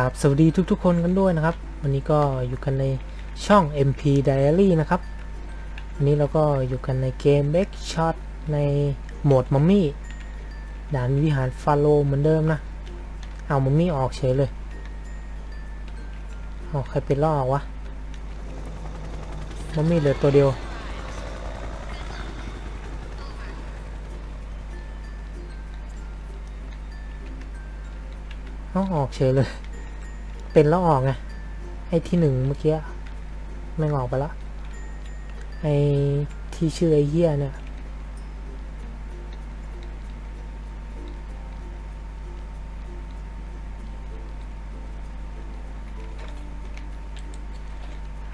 ครับ สวัสดีทุกๆคนกันด้วยนะครับ วันนี้ก็อยู่กันในช่อง MP Diary นะครับ วันนี้เราก็อยู่กันในเกม Back Shot ในโหมดมัมมี่ด่านวิหารฟาโลเหมือนเดิมนะ เอามัมมี่ออกเฉยเลยเอาใครเป็นล่อวะ มัมมี่เหลือตัวเดียวเอาออกเฉยเลย เป็นแล้วออกไงไอ้ที่หนึ่งเมื่อกี้ไม่ออกไปละไอ้ที่ชื่อไอ้เหี้ยเนี่ย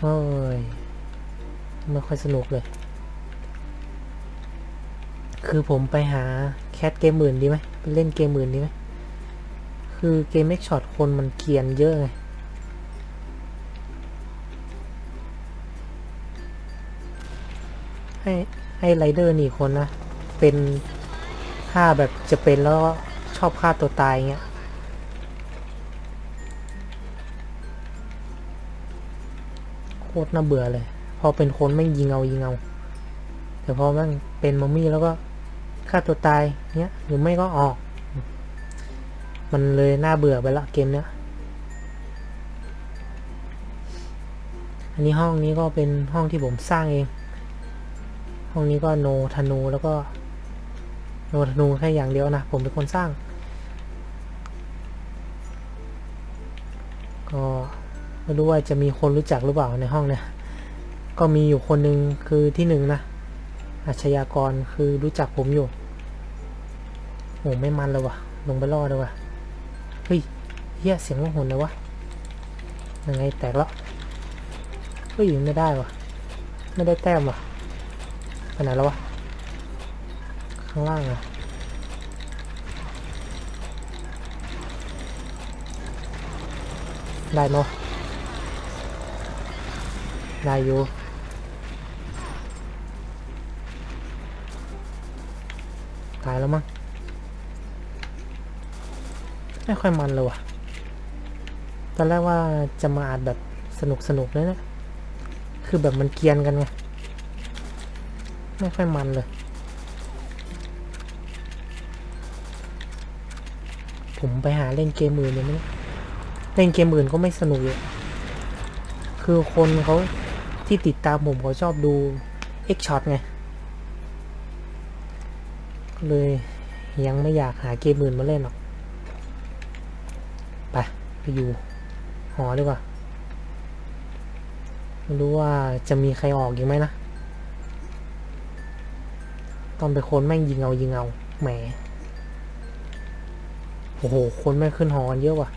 เฮ้ยไม่ค่อยสนุกเลย คือผมไปหาแคทเกมอื่นดีไหมไปเล่นเกมอื่นดีไหม คือเกมเมกช็อตคนมันเกียนเยอะไง ให้ให้ไรเดอร์นี่คนนะ เป็นฆ่าแบบจะเป็นแล้วชอบฆ่าตัวตายเงี้ยโคตรน่าเบื่อเลย พอเป็นคนไม่ยิงเอายิงเอา แต่พอแมันเป็นมัมมี่แล้วก็ฆ่าตัวตายเงี้ยหรือไม่ก็ออก มันเลยน่าเบื่อไปละเกมเนี้ย อันนี้ห้องนี้ก็เป็นห้องที่ผมสร้างเอง ห้องนี้ก็โนธนูแล้วก็โนธนูแค่อย่างเดียวนะ ผมเป็นคนสร้าง ก็ไม่รู้ว่าจะมีคนรู้จักหรือเปล่าในห้องเนี่ยก็มีอยู่คนหนึ่งคือที่หนึ่งนะอาชญากรคือรู้จักผมอยู่โอ้ไม่มันเลยวะลงไปรอเลยวะ เฮียเสียงว่หุ่นเลยวะยังไงแตกแล้วเฮ้ยไม่ได้วะไม่ได้แต้มวะไปไหนแล้ววะ ข้างล่างอะได้เนาะได้อยู่ตายแล้วมั้งไม่ค่อยมันเลยว่ะ อนแรกว่าจะมาอัดแบบสนุกสนุกเลยนะ คือแบบมันเกียนกันไง ไม่ค่อยมันเลย ผมไปหาเล่นเกมอื่นเนี่ยไม่ได้เล่นเกมอื่นก็ไม่สนุกเลยคือคนเขาที่ติดตามผมเขาชอบดู X Shot ไง เลยยังไม่อยากหาเกมอื่นมาเล่นหรอก ไป ไปอยู่ อดีกว่าไม่รู้ว่าจะมีใครออกอีกไหมนะ ตอนไปคนแม่งยิงเอายิงเอาแหมโอ้โห คนแม่งขึ้นหอกันเยอะว่ะ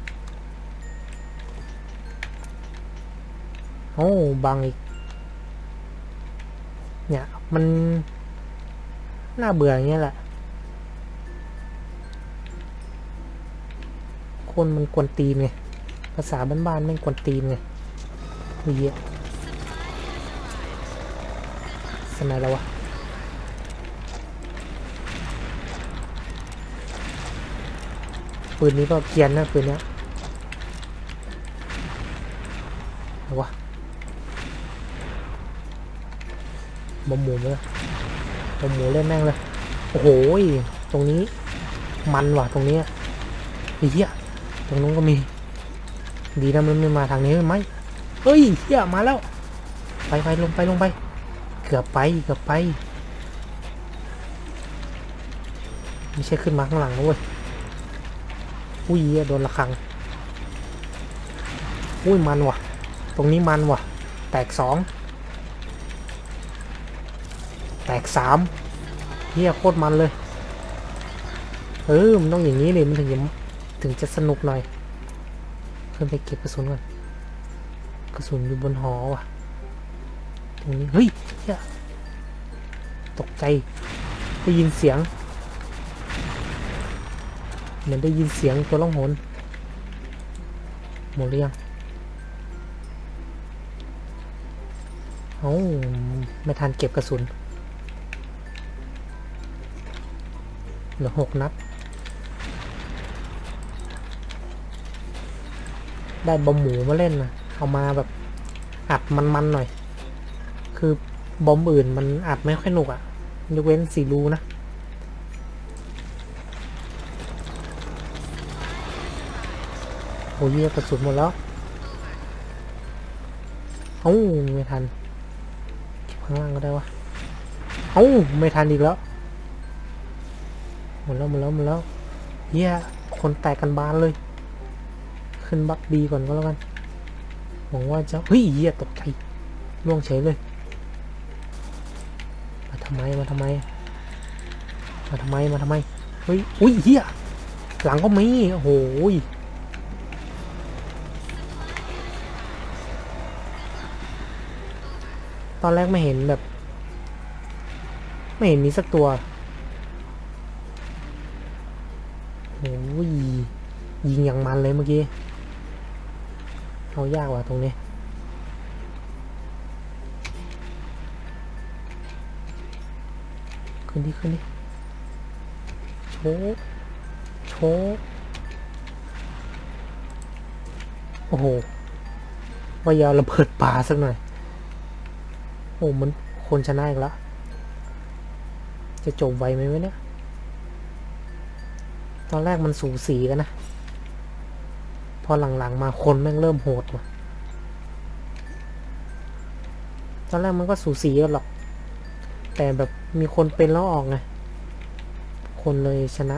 โอ้บังอีก เนี่ยมันน่าเบื่ออย่างเงี้ยแหละ คนมันกวนตีนไง ภาษาบ้านๆแม่งกวนตีนไงเหี้ยอะสนายแล้ววะปืนนี้ก็เกียนนะปืนเนี้ยเอาวะบอมหมูเลยบอมหมูเล่นแม่งเลย โอ้โหตรงนี้ มันว่ะตรงนี้ไอ้เหี้ยตรงนู้นก็มี ดีนะมันไม่มาทางนี้ไหมเฮ้ยเหี้ยมาแล้ว ไปไปลงไปลงไป เกือบไปเกือบไป ไม่ใช่ขึ้นมาข้างหลังนะเว้ย อุ้ยเียโดนระฆัง อุ้ยมันว่ะ ตรงนี้มันว่ะ แตกสอง แตกสามเฮียโคตรมันเลย เออ มันต้องอย่างนี้เลยมันถึงจะถึงจะสนุกหน่อย ขึ้นไปเก็บกระสุนก่อนกระสุนอยู่บนหอว่ะตรงนี้เฮ้ยเฮียตกใจได้ยินเสียงเหมือนได้ยินเสียงตัวล่องหนหมดหรือยังเอ้ไม่ทันเก็บกระสุนเหลือหกนัด ได้บอมหมูมาเล่นนะเอามาแบบอัดมันๆหน่อย คือบอมอื่นมันอัดไม่ค่อยหนุกอะ่ะยกเว้นสีรูนะโอ้ยเหี้ยกระสุนหมดแล้วเอ้าไม่ทันเก็บข้างล่างก็ได้วะเอ้าไม่ทันอีกแล้วหมดแล้วหมดแล้วหมดแล้วเฮียคนแตกกันบานเลย ขึ้นบักดีก่อนก็แล้วกันหวังว่าจะเฮ้ยเฮียตกใจล่วงเฉยเลย มาทำไมมาทำไม มาทำไมมาทำไมเฮ้ยอุ้ยเฮียหลังก็มีโอ้โหยตอนแรกไม่เห็นแบบ ไม่เห็นมีสักตัวโอ้ยยิงอย่างมันเลยเมื่อกี้ เอายากว่ะตรงนี้ ขึ้นดิขึ้นดิโชกโชกโอ้โหว่ายาวระเบิดป่าสักหน่อย โอ้มันคนชนะอีกแล้ว จะจบไวไหมวะเนี่ย ตอนแรกมันสูสีกันนะ พอหลังๆมาคนแม่งเริ่มโหดว่ะตอนแรกมันก็สูสีกันหรอก แต่แบบมีคนเป็นแล้วออกไง คนเลยชนะ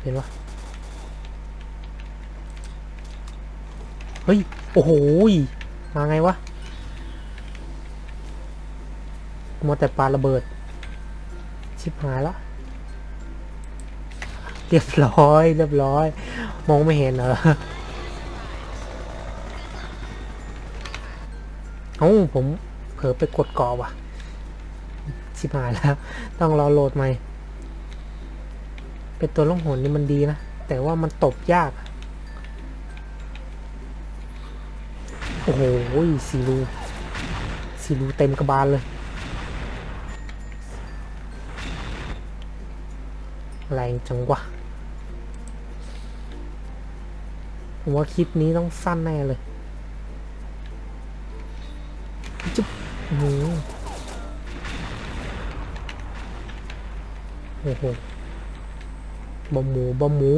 เป็นวะเฮ้ย โอ้โห มาไงวะ มัวแต่ปาระเบิด ชิบหายแล้ว เรียบร้อย เรียบร้อย มองไม่เห็นเหรอเอ้ผมเผลอไปกดกาะว่ะ ชิบหายแล้ว ต้องรอโหลดใหม่ เป็นตัวล่องหนนี่มันดีนะ แต่ว่ามันตบยาก โอ้โหสีรูสีรูเต็มกระบาลเลยแรงจังวะ ผมว่าคลิปนี้ต้องสั้นแน่เลยจุ๊บโอ้โหโอ้โหบะหมูบะหมู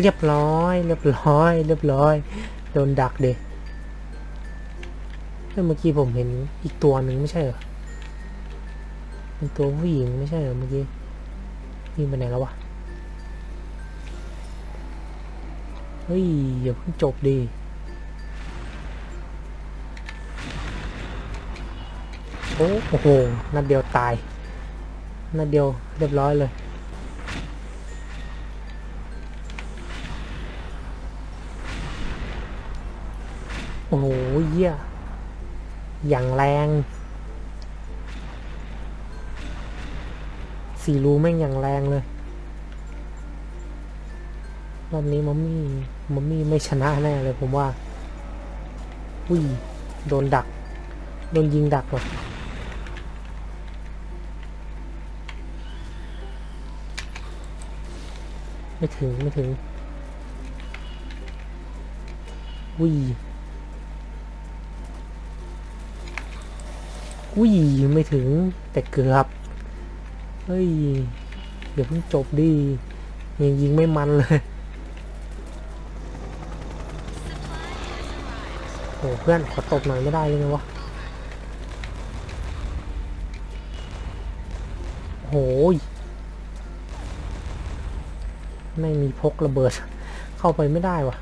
เรียบร้อย เรียบร้อย เรียบร้อย โดนดักเด็เฮ้ยเมื่อกี้ผมเห็นอีกตัวหนึ่งไม่ใช่เหรอเป็นตัวผู้หญิงไม่ใช่เหรอเมื่อกี้นี่ไปไหนแล้ววะเฮ้ยอย่าเพิ่งจบดิโอ้โอ้โหนัดเดียวตายนัดเดียวเรียบร้อยเลยโอ้โหเยี่ย อย่างแรง สีรูแม่งอย่างแรงเลย รอบนี้มัมมี่มัมมี่ไม่ชนะแน่เลยผมว่า อุ้ย โดนดัก โดนยิงดักว่ะไม่ถึง ไม่ถึง อุ้ย อุ้ยไม่ถึงแต่เกือบ เฮ้ย เดี๋ยวเพิ่งจบดิยังยิงไม่มันเลย โอ้เพื่อนขอตบหน่อยไม่ได้เลยไงวะโอ้ยไม่มีพกระเบิด เข้าไปไม่ได้วะ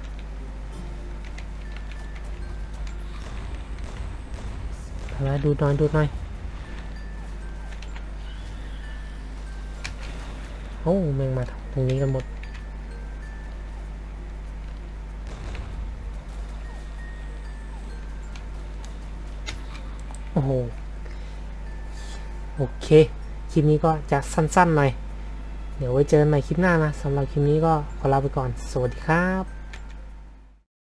อะไรดูหน่อยดูหน่อยโอ้แมงมาตรงนี้กันหมดโอ้โห โอเค คลิปนี้ก็จะสั้นๆหน่อย เดี๋ยวไว้เจอกันใหม่คลิปหน้านะสำหรับคลิปนี้ก็ขอลาไปก่อน สวัสดีครับ